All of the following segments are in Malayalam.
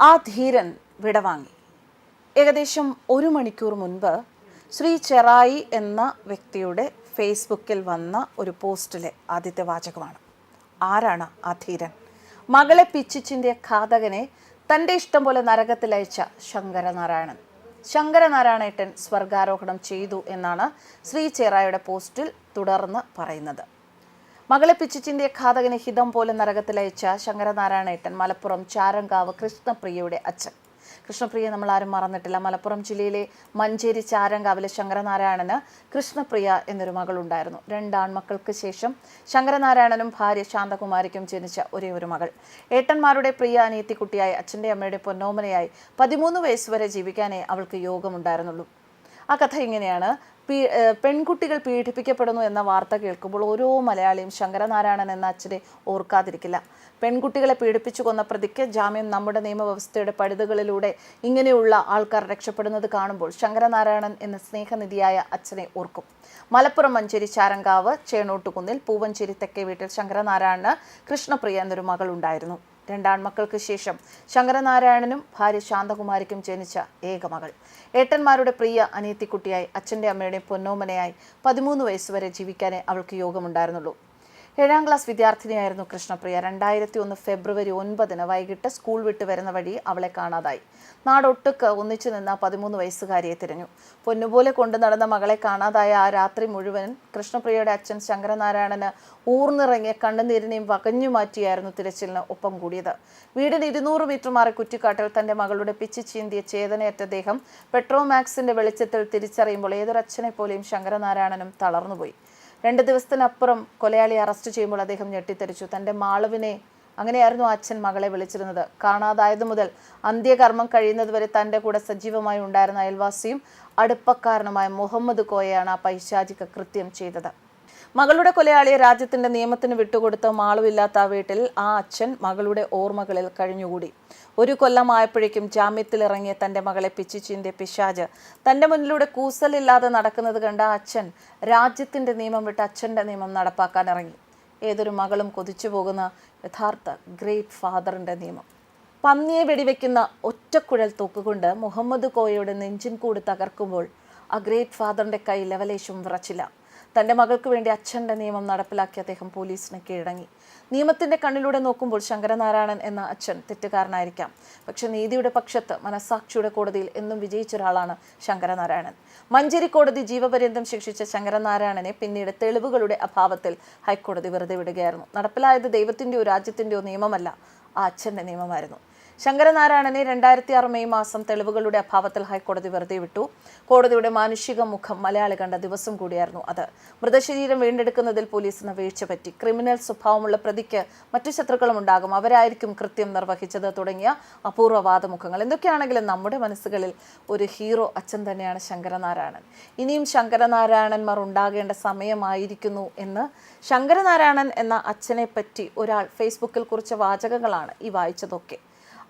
ആ ധീരൻ വിടവാങ്ങി. ഏകദേശം ഒരു മണിക്കൂർ മുൻപ് ശ്രീ ചെറായി എന്ന വ്യക്തിയുടെ ഫേസ്ബുക്കിൽ വന്ന ഒരു പോസ്റ്റിലെ ആദ്യത്തെ വാചകമാണ്. ആരാണ് ആ ധീരൻ? മകളെ പിച്ചിച്ചിന്റെ ഘാതകനെ തന്റെ ഇഷ്ടം പോലെ നരകത്തിലയച്ച ശങ്കരനാരായണൻ. ശങ്കരനാരായണേട്ടൻ സ്വർഗാരോഹണം ചെയ്തു എന്നാണ് ശ്രീ ചെറായിയുടെ പോസ്റ്റിൽ തുടർന്ന് പറയുന്നത്. മകളെ പിച്ചിച്ചിന്റെ ഘാതകനെ ഹിതം പോലെ നരകത്തിലയച്ച ശങ്കരനാരായണേട്ടൻ മലപ്പുറം ചാരങ്കാവ് കൃഷ്ണപ്രിയയുടെ അച്ഛൻ. കൃഷ്ണപ്രിയ നമ്മൾ ആരും മറന്നിട്ടില്ല. മലപ്പുറം ജില്ലയിലെ മഞ്ചേരി ചാരങ്കാവിലെ ശങ്കരനാരായണന് കൃഷ്ണപ്രിയ എന്നൊരു മകളുണ്ടായിരുന്നു. രണ്ട് ആൺമക്കൾക്ക് ശേഷം ശങ്കരനാരായണനും ഭാര്യ ശാന്തകുമാരിക്കും ജനിച്ച ഒരേ ഒരു മകൾ. ഏട്ടന്മാരുടെ പ്രിയ അനിയത്തിക്കുട്ടിയായി അച്ഛന്റെ അമ്മയുടെ പൊന്നോമനയായി പതിമൂന്ന് വയസ്സ് വരെ ജീവിക്കാനേ അവൾക്ക് യോഗമുണ്ടായിരുന്നുള്ളൂ. ആ കഥ ഇങ്ങനെയാണ്. പീ പെൺകുട്ടികൾ പീഡിപ്പിക്കപ്പെടുന്നു എന്ന വാർത്ത കേൾക്കുമ്പോൾ ഓരോ മലയാളിയും ശങ്കരനാരായണൻ എന്ന അച്ഛനെ ഓർക്കാതിരിക്കില്ല. പെൺകുട്ടികളെ പീഡിപ്പിച്ചു കൊന്ന പ്രതിക്ക് ജാമ്യം നമ്മുടെ നിയമവ്യവസ്ഥയുടെ പഴുതുകളിലൂടെ ഇങ്ങനെയുള്ള ആൾക്കാർ രക്ഷപ്പെടുന്നത് കാണുമ്പോൾ ശങ്കരനാരായണൻ എന്ന സ്നേഹനിധിയായ അച്ഛനെ ഓർക്കും. മലപ്പുറം മഞ്ചേരി ചാരങ്കാവ് ചേണോട്ടുകുന്നിൽ പൂവഞ്ചേരി തെക്കേ വീട്ടിൽ ശങ്കരനാരായണന് കൃഷ്ണപ്രിയ എന്നൊരു മകളുണ്ടായിരുന്നു. രണ്ടാൺമക്കൾക്ക് ശേഷം ശങ്കരനാരായണനും ഭാര്യ ശാന്തകുമാരിക്കും ജനിച്ച ഏക മകൾ. ഏട്ടന്മാരുടെ പ്രിയ അനിയത്തിക്കുട്ടിയായി അച്ഛന്റെ അമ്മയുടെ പൊന്നോമനയായി പതിമൂന്ന് വയസ്സുവരെ ജീവിക്കാനേ അവൾക്ക് യോഗമുണ്ടായിരുന്നുള്ളൂ. ഏഴാം ക്ലാസ് വിദ്യാർത്ഥിനിയായിരുന്നു കൃഷ്ണപ്രിയ. രണ്ടായിരത്തി ഒന്ന് ഫെബ്രുവരി ഒൻപതിന് വൈകിട്ട് സ്കൂൾ വിട്ട് വരുന്ന വഴി അവളെ കാണാതായി. നാടൊട്ടുക്ക് ഒന്നിച്ചു നിന്ന പതിമൂന്ന് വയസ്സുകാരിയെ തിരഞ്ഞു. പൊന്നുപോലെ കൊണ്ടു നടന്ന മകളെ കാണാതായ ആ രാത്രി മുഴുവൻ കൃഷ്ണപ്രിയയുടെ അച്ഛൻ ശങ്കരനാരായണന് ഊർന്നിറങ്ങിയ കണ്ണുനീരിനെയും വകഞ്ഞു മാറ്റിയായിരുന്നു തിരച്ചിലിന് ഒപ്പം കൂടിയത്. വീടിന് ഇരുന്നൂറ് മീറ്റർ മാറി കുറ്റിക്കാട്ടിൽ തന്റെ മകളുടെ പിച്ചി ചീന്തിയ ചേതനയറ്റ ദേഹം പെട്രോമാക്സിന്റെ വെളിച്ചത്തിൽ തിരിച്ചറിയുമ്പോൾ ഏതൊരച്ഛനെ പോലെയും ശങ്കരനാരായണനും തളർന്നുപോയി. രണ്ട് ദിവസത്തിനപ്പുറം കൊലയാളി അറസ്റ്റ് ചെയ്യുമ്പോൾ അദ്ദേഹം ഞെട്ടിത്തെറിച്ചു. തന്റെ മാളുവിനെ അങ്ങനെയായിരുന്നു അച്ഛൻ മകളെ വിളിച്ചിരുന്നത്. കാണാതായത് മുതൽ അന്ത്യകർമ്മം കഴിയുന്നതുവരെ തന്റെ കൂടെ സജീവമായി ഉണ്ടായിരുന്ന അയൽവാസിയും അടുപ്പക്കാരനുമായ മുഹമ്മദ് കോയയാണ് ആ പൈശാചിക കൃത്യം ചെയ്തത്. മകളുടെ കൊലയാളിയെ രാജ്യത്തിന്റെ നിയമത്തിന് വിട്ടുകൊടുത്ത മാളുമില്ലാത്ത ആ വീട്ടിൽ ആ അച്ഛൻ മകളുടെ ഓർമ്മകളിൽ കഴിഞ്ഞുകൂടി. ഒരു കൊല്ലമായപ്പോഴേക്കും ജാമ്യത്തിലിറങ്ങിയ തന്റെ മകളെ പിച്ചിച്ചിന്റെ പിശാജ്. തന്റെ മുന്നിലൂടെ കൂസലില്ലാതെ നടക്കുന്നത് കണ്ട അച്ഛൻ രാജ്യത്തിന്റെ നിയമം വിട്ട് അച്ഛന്റെ നിയമം നടപ്പാക്കാൻ ഇറങ്ങി. ഏതൊരു മകളും കൊതിച്ചു പോകുന്ന യഥാർത്ഥ ഗ്രേറ്റ് ഫാദറിന്റെ നിയമം. പന്നിയെ വെടിവെക്കുന്ന ഒറ്റക്കുഴൽ തൂക്കുകൊണ്ട് മുഹമ്മദ് കോയയുടെ നെഞ്ചിൻ കൂട് തകർക്കുമ്പോൾ ആ ഗ്രേറ്റ് ഫാദറിന്റെ കൈ ലവലേശം വിറച്ചില്ല. തന്റെ മകൾക്ക് വേണ്ടി അച്ഛന്റെ നിയമം നടപ്പിലാക്കി അദ്ദേഹം പോലീസിന് കീഴടങ്ങി. നിയമത്തിന്റെ കണ്ണിലൂടെ നോക്കുമ്പോൾ ശങ്കരനാരായണൻ എന്ന അച്ഛൻ തെറ്റുകാരനായിരിക്കാം. പക്ഷെ നീതിയുടെ പക്ഷത്ത് മനസാക്ഷിയുടെ കോടതിയിൽ എന്നും വിജയിച്ച ഒരാളാണ് ശങ്കരനാരായണൻ. മഞ്ചേരി കോടതി ജീവപര്യന്തം ശിക്ഷിച്ച ശങ്കരനാരായണനെ പിന്നീട് തെളിവുകളുടെ അഭാവത്തിൽ ഹൈക്കോടതി വെറുതെ വിടുകയായിരുന്നു. നടപ്പിലായത് ദൈവത്തിന്റെയോ രാജ്യത്തിന്റെയോ നിയമമല്ല ആ അച്ഛന്റെ നിയമമായിരുന്നു. ശങ്കരനാരായണനെ രണ്ടായിരത്തി ആറ് മെയ് മാസം തെളിവുകളുടെ അഭാവത്തിൽ ഹൈക്കോടതി വെറുതെ വിട്ടു. കോടതിയുടെ മാനുഷിക മുഖം മലയാളി കണ്ട ദിവസം കൂടിയായിരുന്നു അത്. മൃതശരീരം വീണ്ടെടുക്കുന്നതിൽ പോലീസിന് വീഴ്ച പറ്റി. ക്രിമിനൽ സ്വഭാവമുള്ള പ്രതിക്ക് മറ്റു ശത്രുക്കളും ഉണ്ടാകും. അവരായിരിക്കും കൃത്യം നിർവഹിച്ചത് തുടങ്ങിയ അപൂർവ വാദമുഖങ്ങൾ എന്തൊക്കെയാണെങ്കിലും നമ്മുടെ മനസ്സുകളിൽ ഒരു ഹീറോ അച്ഛൻ തന്നെയാണ് ശങ്കരനാരായണൻ. ഇനിയും ശങ്കരനാരായണന്മാർ ഉണ്ടാകേണ്ട സമയമായിരിക്കുന്നു എന്ന് ശങ്കരനാരായണൻ എന്ന അച്ഛനെ പറ്റി ഒരാൾ ഫേസ്ബുക്കിൽ കുറിച്ച വാചകങ്ങളാണ് ഈ വായിച്ചതൊക്കെ.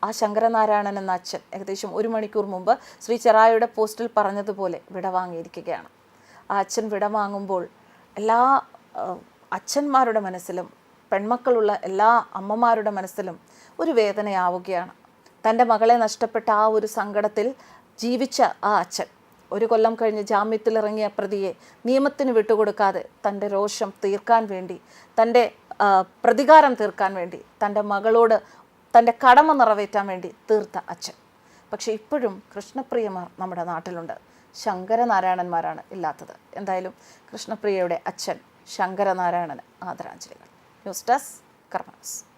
ആ ശങ്കരനാരായണൻ എന്ന അച്ഛൻ ഏകദേശം ഒരു മണിക്കൂർ മുമ്പ് ശ്രീ ചെറായുടെ പോസ്റ്റിൽ പറഞ്ഞതുപോലെ വിടവാങ്ങിയിരിക്കുകയാണ്. ആ അച്ഛൻ വിടവാങ്ങുമ്പോൾ എല്ലാ അച്ഛന്മാരുടെ മനസ്സിലും പെൺമക്കളുള്ള എല്ലാ അമ്മമാരുടെ മനസ്സിലും ഒരു വേദനയാവുകയാണ്. തന്റെ മകളെ നഷ്ടപ്പെട്ട ആ ഒരു സങ്കടത്തിൽ ജീവിച്ച ആ അച്ഛൻ ഒരു കൊല്ലം കഴിഞ്ഞ് ജാമ്യത്തിലിറങ്ങിയ പ്രതിയെ നിയമത്തിന് വിട്ടുകൊടുക്കാതെ തന്റെ രോഷം തീർക്കാൻ വേണ്ടി തന്റെ പ്രതികാരം തീർക്കാൻ വേണ്ടി തന്റെ മകളോട് തന്റെ കടമ നിറവേറ്റാൻ വേണ്ടി തീർത്ത അച്ഛൻ. പക്ഷെ ഇപ്പോഴും കൃഷ്ണപ്രിയമാർ നമ്മുടെ നാട്ടിലുണ്ട്. ശങ്കരനാരായണന്മാരാണ് ഇല്ലാത്തത്. എന്തായാലും കൃഷ്ണപ്രിയയുടെ അച്ഛൻ ശങ്കരനാരായണന് ആദരാഞ്ജലികൾ. News desk കർമ്മസ്